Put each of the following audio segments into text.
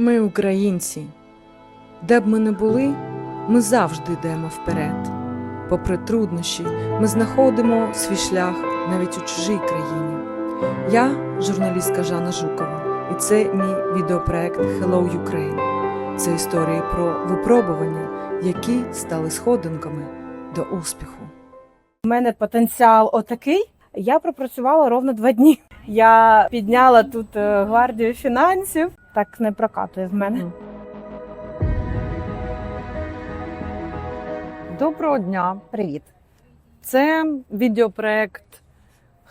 Ми українці. Де б ми не були, ми завжди йдемо вперед. Попри труднощі, ми знаходимо свій шлях навіть у чужій країні. Я журналістка Жанна Жукова, і це мій відеопроект Hello Ukraine. Це історії про випробування, які стали сходинками до успіху. У мене потенціал отакий. Я пропрацювала ровно два дні. Я підняла тут е, гвардію фінансів. Так не прокатує в мене. Доброго дня! Привіт. Це відеопроект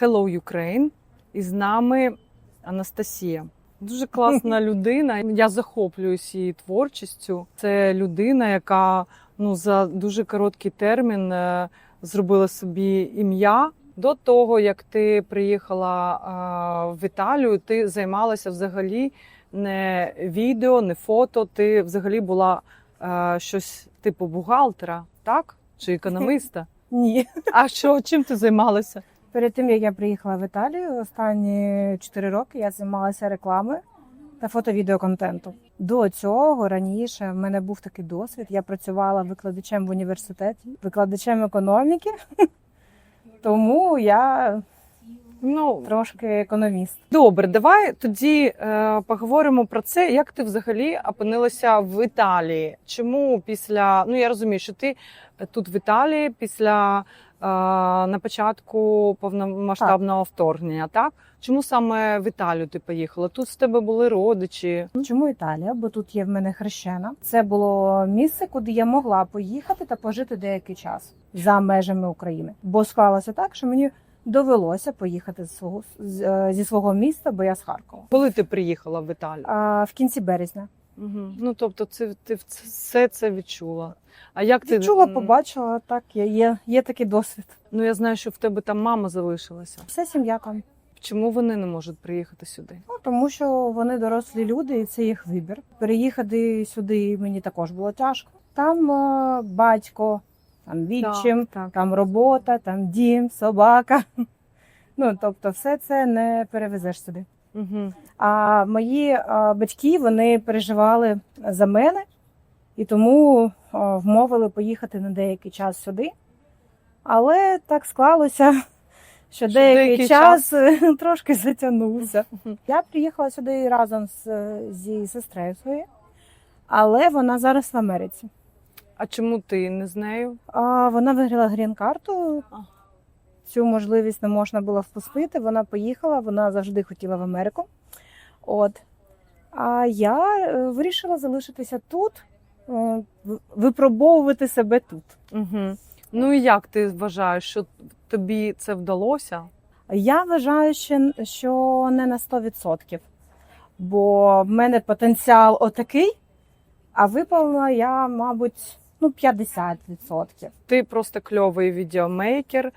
Hello Ukraine. І з нами Анастасія. Дуже класна людина. Я захоплююсь її творчістю. Це людина, яка ну за дуже короткий термін е, зробила собі ім'я. До того як ти приїхала е, в Італію, ти займалася взагалі не відео, не фото. Ти взагалі була е, щось типу бухгалтера, так? Чи економіста? Ні. А що, чим ти займалася? Перед тим як я приїхала в Італію, останні 4 роки я займалася рекламою та фото-відеоконтентом. До цього раніше в мене був такий досвід. Я працювала викладачем в університеті, викладачем економіки. Тому я Ну трошки економіст. добре, давай тоді е, поговоримо про це. Як ти взагалі опинилася в Італії? Чому після ну я розумію, що ти тут в Італії після е, на початку повномасштабного вторгнення, так? Чому саме в Італію ти поїхала? Тут в тебе були родичі. Чому Італія? Бо тут є в мене хрещена. Це було місце, куди я могла поїхати та пожити деякий час за межами України. Бо склалося так, що мені довелося поїхати з свого е, зі свого міста, бо я з Харкова. Коли ти приїхала в Італію? А в кінці березня Угу. Ну тобто, це ти все це відчула. А як ти відчула, м, побачила так. Є, є, є такий досвід. Ну я знаю, що в тебе там мама залишилася. Вся сім'я там. Чому вони не можуть приїхати сюди? Ну тому що вони дорослі люди, і це їх вибір. Переїхати сюди мені також було тяжко. Там е, батько, там відчим. так. там робота, там дім, собака. Ну тобто, все це не перевезеш сюди. Угу. А мої а, батьки вони переживали за мене і тому а, вмовили поїхати на деякий час сюди. Але так склалося, що Що деякий, деякий час, трошки затягнувся. Я приїхала сюди разом з, зі сестрою своєю, але вона зараз в Америці. А чому ти не з нею? А вона виграла грін-карту. Цю можливість не можна було впустити. Вона поїхала, вона завжди хотіла в Америку. От. А я е, вирішила залишитися тут, е, випробовувати себе тут. Угу. Ну і як ти вважаєш, що тобі це вдалося? Я вважаю, що, не на 100%. Бо в мене потенціал отакий, а виповнила я, мабуть, ну, 50%. Ти просто кльовий відеомейкер,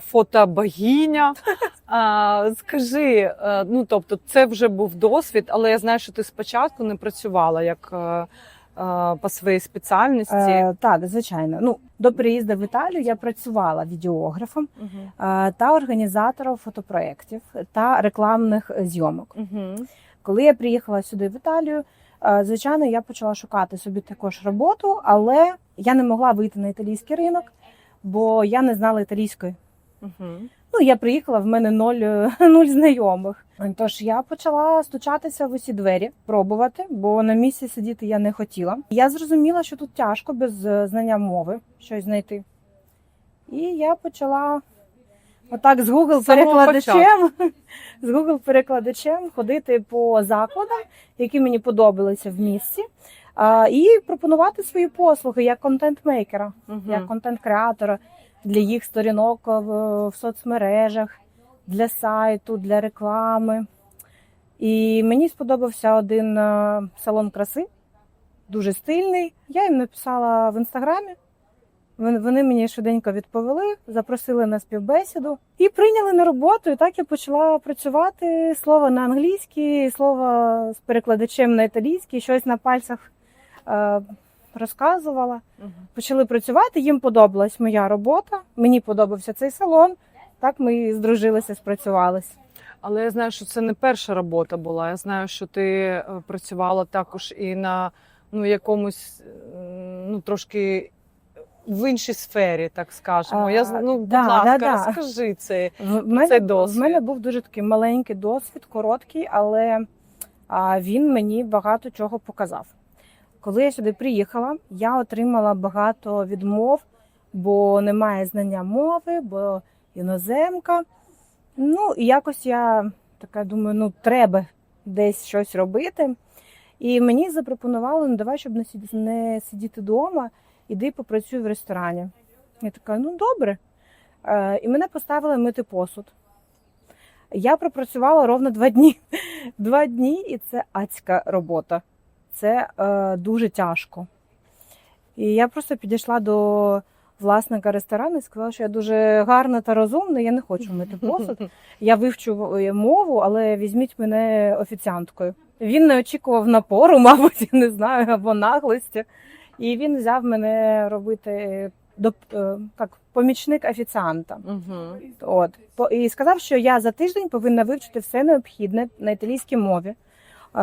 фотобогиня. А, скажи, е, ну тобто, це вже був досвід, але я знаю, що ти спочатку не працювала як е, е, по своїй спеціальності. Е, так, звичайно. Ну, до приїзду в Італію я працювала відеографом. Угу. та організатором фотопроєктів та рекламних зйомок. Угу. Коли я приїхала сюди в Італію, звичайно, я почала шукати собі також роботу, але я не могла вийти на італійський ринок, бо я не знала італійської. Угу. Ну, я приїхала, в мене ноль, е, нуль знайомих. Тож я почала стучатися в усі двері, пробувати, бо на місці сидіти я не хотіла. Я зрозуміла, що тут тяжко без е, знання мови щось знайти. І я почала отак з Google перекладачем, з Google перекладачем ходити по закладам, які мені подобалися в місті, а, і пропонувати свої послуги як контент-мейкера як контент-креатора для їх сторінок в, в соцмережах, для сайту, для реклами. І мені сподобався один е, салон краси, дуже стильний. Я їм написала в інстаграмі. Вон- Вони мені швиденько відповіли, запросили на співбесіду і прийняли на роботу. І так я почала працювати слово на англійській, слово з перекладачем на італійський, щось на пальцях е, розказувала Угу. почали працювати. Їм подобалась моя робота. Мені подобався цей салон. Так ми і здружилися, спрацювалися. Але я знаю, що це не перша робота була. Я знаю, що ти е, працювала також і на ну, якомусь ну, трошки в іншій сфері, так скажемо. Я, ну, будь да, ласка, да, да. розкажи це. В мене, Це досвід. в мене був дуже такий маленький досвід, короткий, але а, він мені багато чого показав. Коли я сюди приїхала, я отримала багато відмов, бо немає знання мови, бо іноземка. Ну, і якось я така думаю, ну треба десь щось робити. І мені запропонували, ну давай, щоб не сидіти вдома, іди попрацюй в ресторані. Я така, ну добре. Е, І мене поставили мити посуд. Я пропрацювала ровно два дні. Два дні, і це адська робота. Це е, дуже тяжко. І я просто підійшла до власника ресторану і сказала, що я дуже гарна та розумна, я не хочу мити посуд. Я вивчу е, мову, але візьміть мене офіціанткою. Він не очікував напору, мабуть, я не знаю, або наглості. І він взяв мене робити до е, як помічник офіціанта. Угу. От і сказав, що я за тиждень повинна вивчити все необхідне на італійській мові,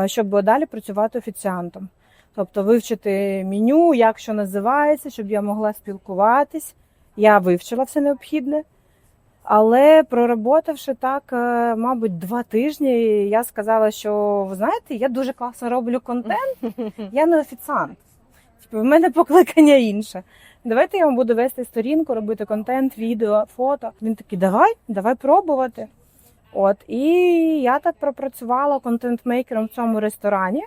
щоб далі працювати офіціантом. Тобто вивчити меню, як що називається, щоб я могла спілкуватись. Я вивчила все необхідне. Але проработавши так, е, мабуть, два тижні, я сказала, що ви знаєте, я дуже класно роблю контент, я не офіціант. Типу, в мене покликання інше. Давайте я вам буду вести сторінку, робити контент, відео, фото. Він такий, давай, давай пробувати. От і я так пропрацювала контент-мейкером в цьому ресторані.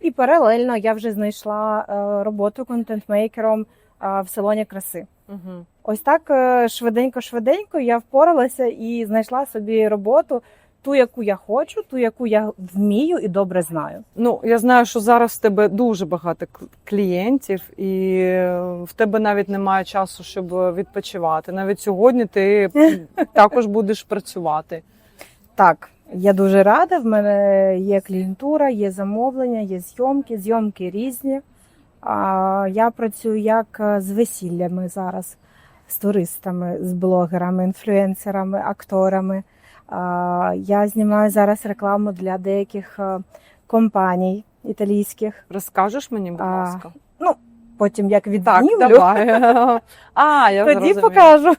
І паралельно я вже знайшла е, роботу контент-мейкером е, в салоні краси. Угу. Ось так е, швиденько-швиденько я впоралася і знайшла собі роботу, ту, яку я хочу, ту, яку я вмію і добре знаю. Ну, я знаю, що зараз в тебе дуже багато клієнтів, і е, в тебе навіть немає часу, щоб відпочивати. Навіть сьогодні ти також будеш працювати. Так, я дуже рада. В мене є клієнтура, є замовлення, є зйомки, зйомки різні. А, Я працюю як е, з весіллями зараз, з туристами, з блогерами, інфлюенсерами, акторами. Я знімаю зараз рекламу для деяких е, компаній італійських. Розкажеш мені, будь ласка. Потім як Так, давай. А, я тоді зрозуміла. покажу.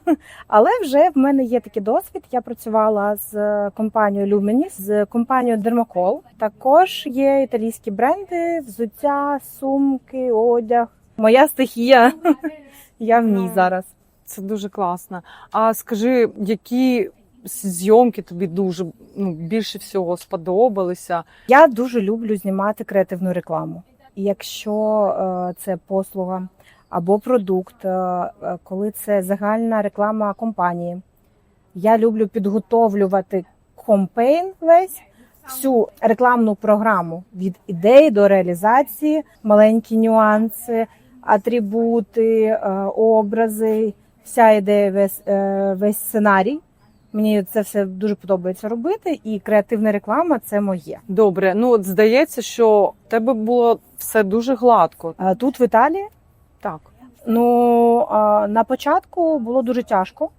Але вже в мене є такий досвід. Я працювала з е, компанією Luminis, з компанією Dermacol. Також є італійські бренди, взуття, сумки, одяг. Моя стихія. Я в ній Ну. зараз. Це дуже класно. А скажи, які зйомки тобі дуже ну, більше всього сподобалися? Я дуже люблю знімати креативну рекламу. Якщо е, це послуга або продукт, е, е, коли це загальна реклама компанії, я люблю підготовлювати компейн весь всю рекламну програму від ідеї до реалізації, маленькі нюанси, атрибути, образи, вся ідея, весь, весь сценарій. Мені це все дуже подобається робити, і креативна реклама це моє. Добре, ну от здається, що в тебе було все дуже гладко. А Тут в Італії Так. ну а, на початку було дуже тяжко,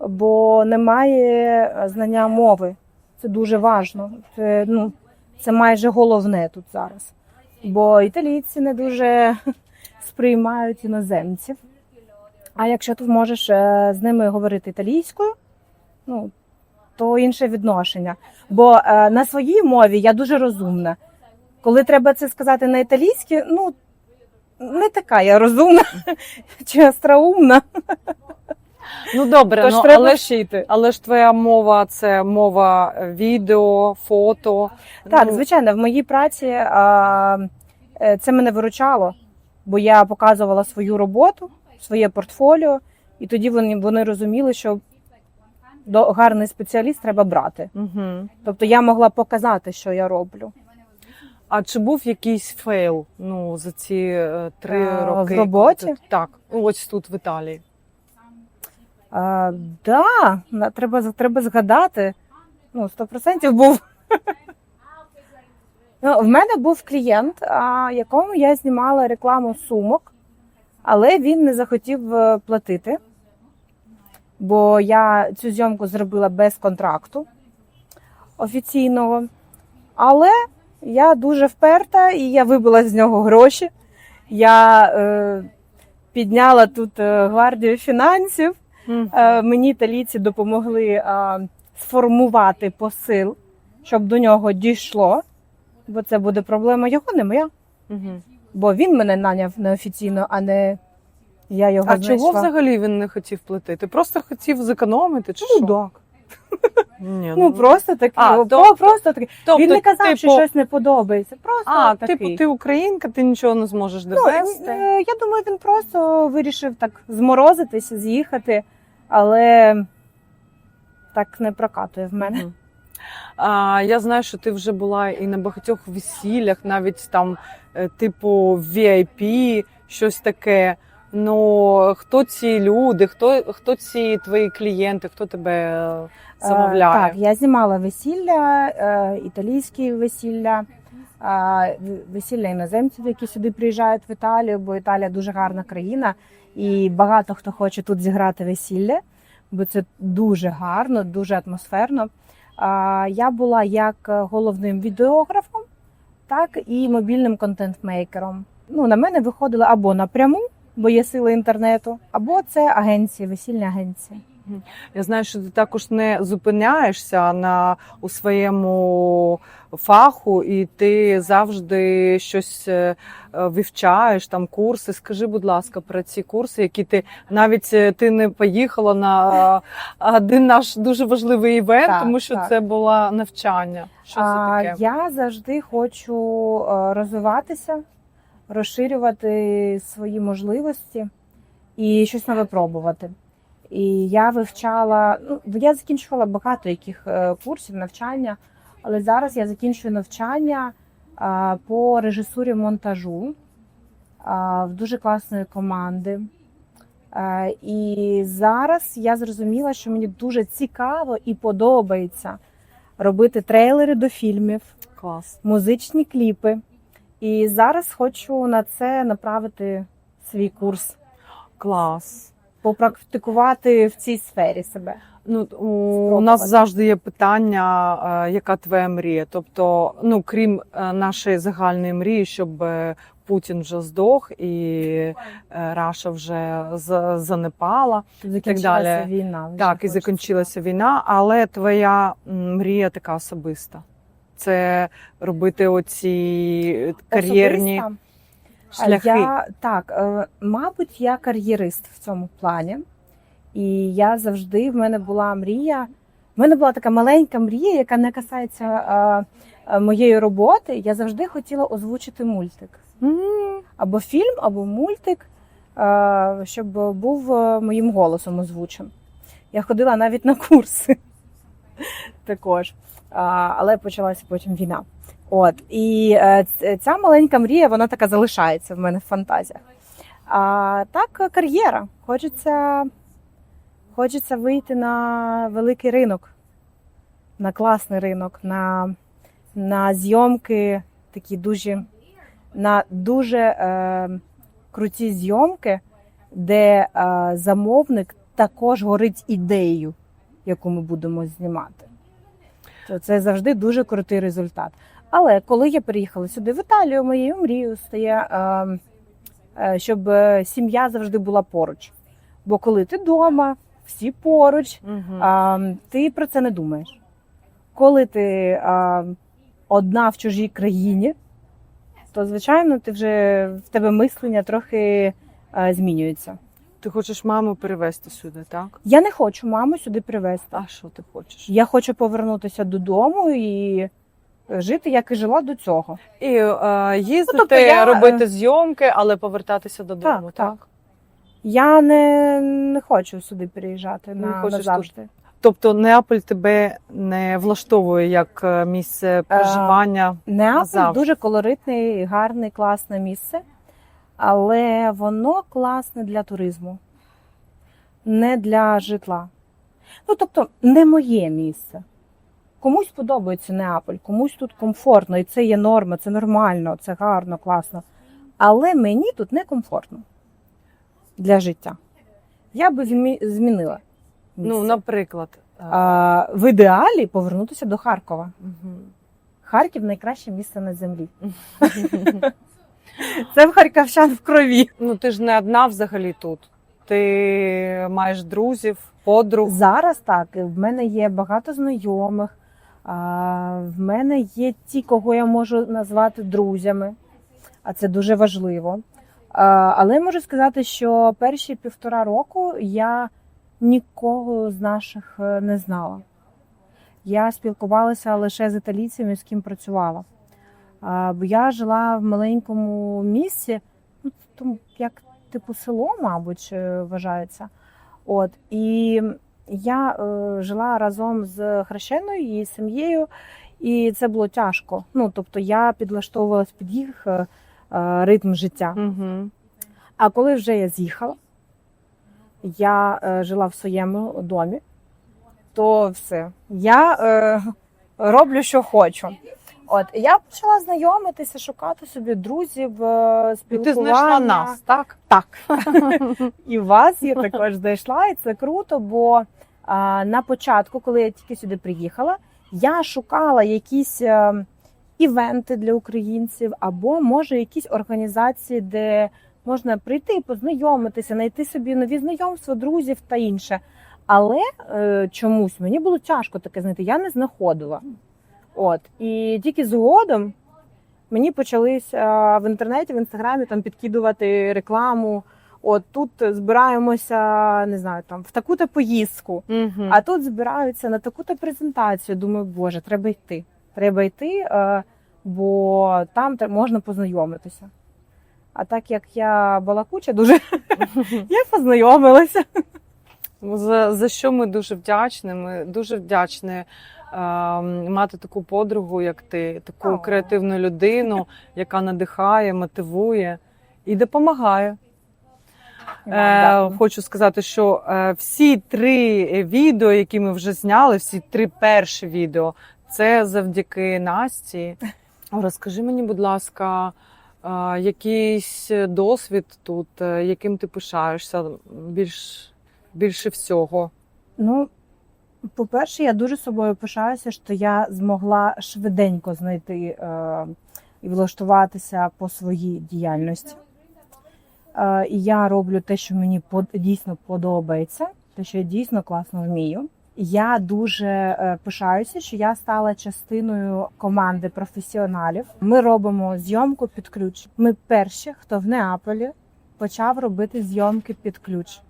бо немає е, знання мови. Це дуже важливо. Це, ну, це майже головне тут зараз. Бо італійці не дуже сприймають іноземців. А якщо ти можеш е, з ними говорити італійською, ну то інше відношення. Бо е, на своїй мові я дуже розумна. Коли треба це сказати на італійській, ну не така я розумна чи остроумна. Ну добре, Тож ну, треба але, ж, але ж твоя мова це мова е, відео, фото. Так, Ну, звичайно, в моїй праці а, е, це мене виручало, бо я показувала свою роботу, своє портфоліо, і тоді вони, вони розуміли, що до гарний спеціаліст треба брати. Угу. Тобто я могла показати, що я роблю. А чи був якийсь фейл ну, за ці е, три А, в роки? роботі? коли ти- Так, ось тут в Італії. А, да, на- треба, треба згадати. Ну, 100% був. Ну, в мене був клієнт, а, якому я знімала рекламу сумок, але він не захотів е, платити, бо я цю зйомку зробила без контракту. офіційного. Але я дуже вперта і я вибила з нього гроші. Я е, підняла тут е, гвардію фінансів. Мгм. Е, мені італійці допомогли е, сформувати посил, щоб до нього дійшло. Бо це буде проблема його, не моя. Мгм. Бо він мене наняв неофіційно, а не я його А знайшла. чого взагалі він не хотів платити? Просто хотів зекономити чи що? Мудак. Ні, Ну просто такий. А, о, тобто- просто такий. тобто, він не казав, що типу, щось не подобається. Просто А, такий. типу, ти українка, ти нічого не зможеш Ну, довести. е, я думаю, він просто вирішив так зморозитися, з'їхати, але так не прокатує в мене. А, я знаю, що ти вже була і на багатьох весіллях, навіть там, е, типу, VIP, щось таке. Ну, хто ці люди, хто, хто ці твої клієнти, хто тебе е, Е, замовляє? Так, я знімала весілля, е, італійські весілля, весілля іноземців, які сюди приїжджають в Італію, бо Італія дуже гарна країна, і багато хто хоче тут зіграти весілля, бо це дуже гарно, дуже атмосферно. Я була як головним відеографом, так і мобільним контент-мейкером. Ну, на мене виходили або напряму, бо є сили інтернету, або це агенції, весільні агенції. Я знаю, що ти також не зупиняєшся на у своєму фаху, і ти завжди щось е, е, вивчаєш, там курси. Скажи, будь ласка, про ці курси, які ти навіть е, ти не поїхала на один наш дуже важливий івент, Так, тому що так. це було навчання. Що це таке? Я завжди хочу розвиватися, розширювати свої можливості і щось нове пробувати. І я вивчала, ну я закінчувала багато яких е, курсів навчання, але зараз я закінчую навчання а, по режисурі монтажу а, в дуже класної команди. І зараз я зрозуміла, що мені дуже цікаво і подобається робити трейлери до фільмів, Клас. музичні кліпи. І зараз хочу на це направити свій курс, Клас. попрактикувати в цій сфері себе. Ну, у, у нас завжди є питання, е, яка твоя мрія? Тобто, ну крім е, нашої загальної мрії, щоб е, Путін вже здох і Раша вже занепала. Закінчилася далі. війна. Так, і закінчилася війна, але твоя мрія така особиста. Це робити оці кар'єрні Особиста? шляхи. Я так, е, мабуть, я кар'єрист в цьому плані. І я завжди в мене була мрія. В мене була така маленька мрія, яка не касається е, е, моєї роботи. Я завжди хотіла озвучити мультик. Або фільм, або мультик, е, щоб був е, моїм голосом озвучен. Я ходила навіть на курси також. Але почалася потім війна. От і е, ця маленька мрія, вона така залишається в мене в фантазіях. А так, кар'єра. Хочеться, хочеться вийти на великий ринок, на класний ринок, на, на зйомки такі дуже, на дуже е, круті зйомки, де е, замовник також горить ідеєю, яку ми будемо знімати. Це завжди дуже крутий результат. Але коли я переїхала сюди в Італію, моєю мрією стає, е, е, щоб е, сім'я завжди була поруч. Бо коли ти вдома, всі поруч, ти про це не думаєш. Коли ти одна в чужій країні, то звичайно ти вже в тебе мислення трохи змінюється. Ти хочеш маму перевезти сюди, так? Я не хочу маму сюди привезти. А що ти хочеш? Я хочу повернутися додому і жити, як і жила до цього. І е, їздити, тобто я, робити е, зйомки, але повертатися додому, Так, так? так. Я не, не хочу сюди переїжджати Не на, хочеш назавжди. Тобто Неаполь тебе не влаштовує як е, місце проживання. Неаполь Назавжди. дуже колоритний, гарне, класне місце, але воно класне для туризму, не для житла. Ну, тобто, не моє місце. Комусь подобається Неаполь, комусь тут комфортно, і це є норма, це нормально, це гарно, класно. Але мені тут не комфортно для життя. Я би змі- змінила. Ну, місце. наприклад, А, в ідеалі повернутися до Харкова. Мгм. Харків найкраще місце на землі. Це в харківчан в крові. Ну ти ж не одна взагалі тут. Ти маєш друзів, подруг. Зараз так, в мене є багато знайомих. А, в мене є ті, кого я можу назвати друзями, а це дуже важливо. А, але можу сказати, що перші півтора року я нікого з наших е, не знала. Я спілкувалася лише з італійцями, з ким працювала. Бо я жила в маленькому місці, ну, як типу село, мабуть, е, вважається. От і я е, жила разом з хрещеною її сім'єю, і це було тяжко. Ну тобто я підлаштовувалась під їх е, е, ритм життя. Угу. А коли вже я з'їхала, я е, жила в своєму домі, то все. Я е, роблю, що хочу. От і я почала знайомитися, шукати собі друзів, е, І ти знайшла нас, так? Так. і вас я також знайшла, і це круто, бо а, на початку, коли я тільки сюди приїхала, я шукала якісь е, івенти для українців, або може якісь організації, де можна прийти, познайомитися, знайти собі нові знайомства, друзів та інше. Але е, чомусь мені було тяжко таке знайти, я не знаходила. От і тільки згодом мені почались е, в інтернеті, в інстаграмі там підкидувати рекламу. От тут збираємося, не знаю, там в таку-то поїздку, Угу. а тут збираються на таку-то презентацію. Думаю, боже, треба йти. Треба йти, е, бо там можна познайомитися. А так як я балакуча, дуже я познайомилася. За, за що ми дуже вдячні. Ми дуже вдячні мати таку подругу, як ти, таку креативну людину, яка надихає, мотивує і допомагає. Е, хочу сказати, що е, всі три відео, які ми вже зняли, всі три перші відео, це завдяки Насті. Розкажи мені, будь ласка, е, якийсь досвід тут, яким ти пишаєшся більш, більше всього. Ну, по-перше, я дуже собою пишаюся, що я змогла швиденько знайти е, і влаштуватися по своїй діяльності. Е, і я роблю те, що мені под, дійсно подобається, те, що я дійсно класно вмію. Я дуже е, пишаюся, що я стала частиною команди професіоналів. Ми робимо зйомку під ключ. Ми перші, хто в Неаполі почав робити зйомки під ключ.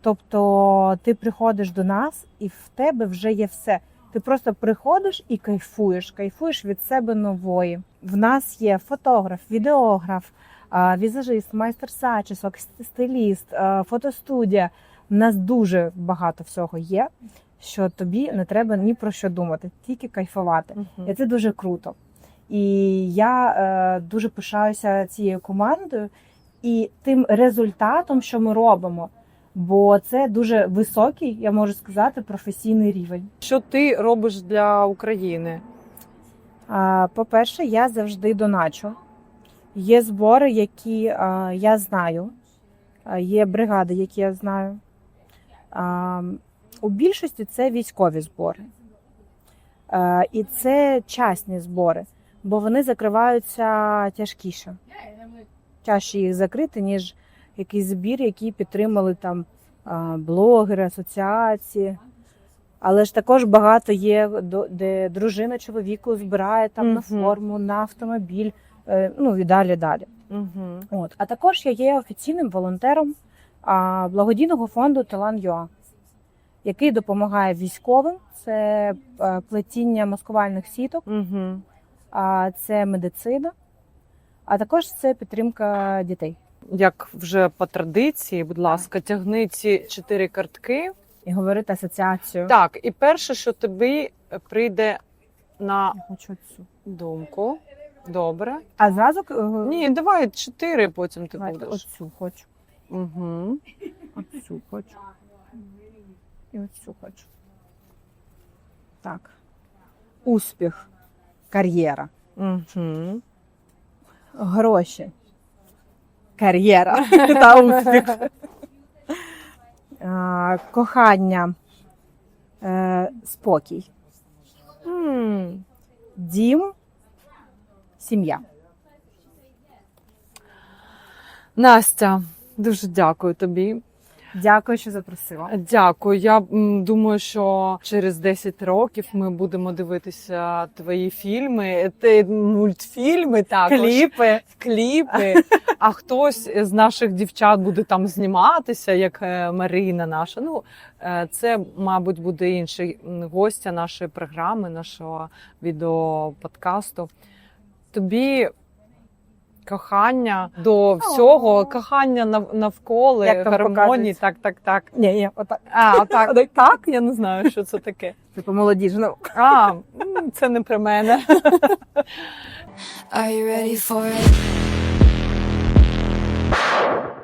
Тобто ти приходиш до нас, і в тебе вже є все. Ти просто приходиш і кайфуєш, кайфуєш від себе нової. В нас є фотограф, відеограф, візажист, майстер зачісок, стиліст, фотостудія. У нас дуже багато всього є, що тобі не треба ні про що думати, тільки кайфувати. І це дуже круто. І я е, дуже пишаюся цією командою і тим результатом, що ми робимо. Бо це дуже високий, я можу сказати, професійний рівень. Що ти робиш для України? По-перше, я завжди доначу. Є збори, які я знаю, є бригади, які я знаю. У більшості це військові збори. І це частні збори, бо вони закриваються тяжкіше. Тяжче їх закрити, ніж якийсь збір, який підтримали там блогери, асоціації. Але ж також багато є, де дружина чоловіку збирає там на форму, на автомобіль, е, ну і далі далі. Угу. От. А також я є офіційним волонтером благодійного фонду Талан ЮА, який допомагає військовим. Це е, плетіння маскувальних сіток, Угу. це медицина, а також це підтримка дітей. Як вже по традиції, будь ласка, тягни ці чотири картки. І говорити асоціацію. Так, і перше, що тобі прийде на Я хочу цю. думку. Добре. А зразу е, Ні, давай чотири, потім ти давайте будеш. оцю хочу. Угу. Оцю хочу. І оцю хочу. Так. Успіх. Кар'єра. Угу. Гроші. Кар'єра та успіх. Кохання. Е, спокій, дім, сім'я. Настя, дуже дякую тобі. Дякую, що запросила. Дякую. Я думаю, що через 10 років ми будемо дивитися твої фільми, те мультфільми також. Кліпи. кліпи. А хтось з наших дівчат буде там зніматися, як е, Марина наша. Ну е, це, мабуть, буде інший гостя нашої програми, нашого відеоподкасту. Тобі. Кохання до всього, кохання навколо Як там гармонії. показують? Так, так, так. Ні, ні, отак. А, так, так, я не знаю, що це таке. Типу молодіжно. А, м, це не про мене. Are you ready for it? you.